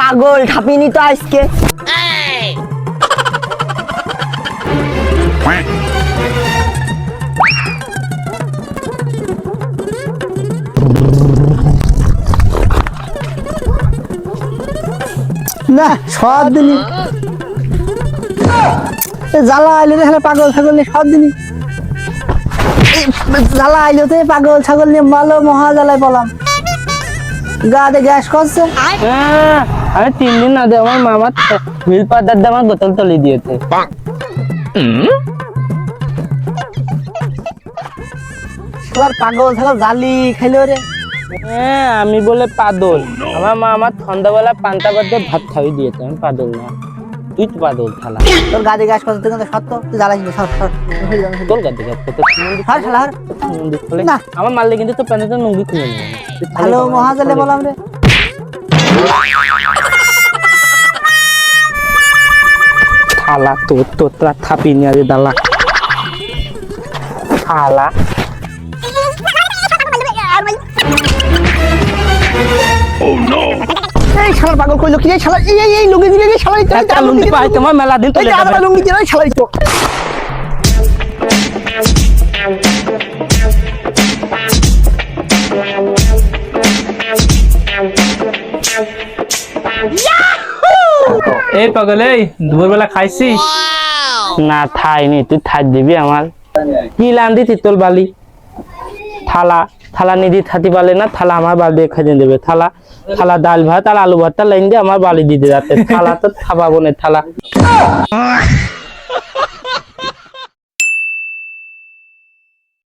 পাগল ঠাপিনি তো আজকে। না সব দিনই জ্বালা আইলে রে হলে পাগল ছাগল নিয়ে সব দিনই জ্বালা আইলে তো পাগল ছাগল নিয়ে ভালো মহা জ্বালায় পলাম। গাতে গ্যাস করছে। আরে আমি তিন দিন আগে আমার মামা মিল পাতার দিয়ে আমার বোতল তলিয়ে দিয়েছে। সবার পাগল ছাড়া জালি খাইলো রে। হ্যাঁ আমি বলে পাদল আমার মা আমার বেলা পান্তা বাদ ভাত খাইয়ে দিয়েছে আমি পাদল না। তুই তো পাদল থালা তোর গাতে গ্যাস করছে তুই কিন্তু সত্য? তুই জ্বালাইছিস সর সর। তোর গাতে গেছে তো মন্দির হর শালা হর না। আমার মারলে কিন্তু তো প্যান্টটা নুঙ্গি খুলে নেবে না। তুই খালি ভালো বাবা মহা জ্বালে খোলে। বললাম রে। থালা তোর তোর থাপি নিয়ে আরে দালা। থালা এই শালা পাগল কইলো কি? এই শালা এই এই এই লুঙ্গি দিলে এই শালা এই লুঙ্গি পাই তোমার মেলা দিন এই চলে আদা লুঙ্গি দিলে শালা তো এই পাগল এই দুপুরবেলা খাইছিস? না থাইনি তুই থাই দিবি আমার। কি লান্দি তিতল বালি? থালা। থালা নিদি থাতি পালে না, থালা আমার বালি দিয়ে দেবে। থালা থালা ডাল ভাত আর আলু ভাতটা লাইন দিয়ে আমার বালি দিতে যাচ্ছে। থালা তো থাবা না, থালা।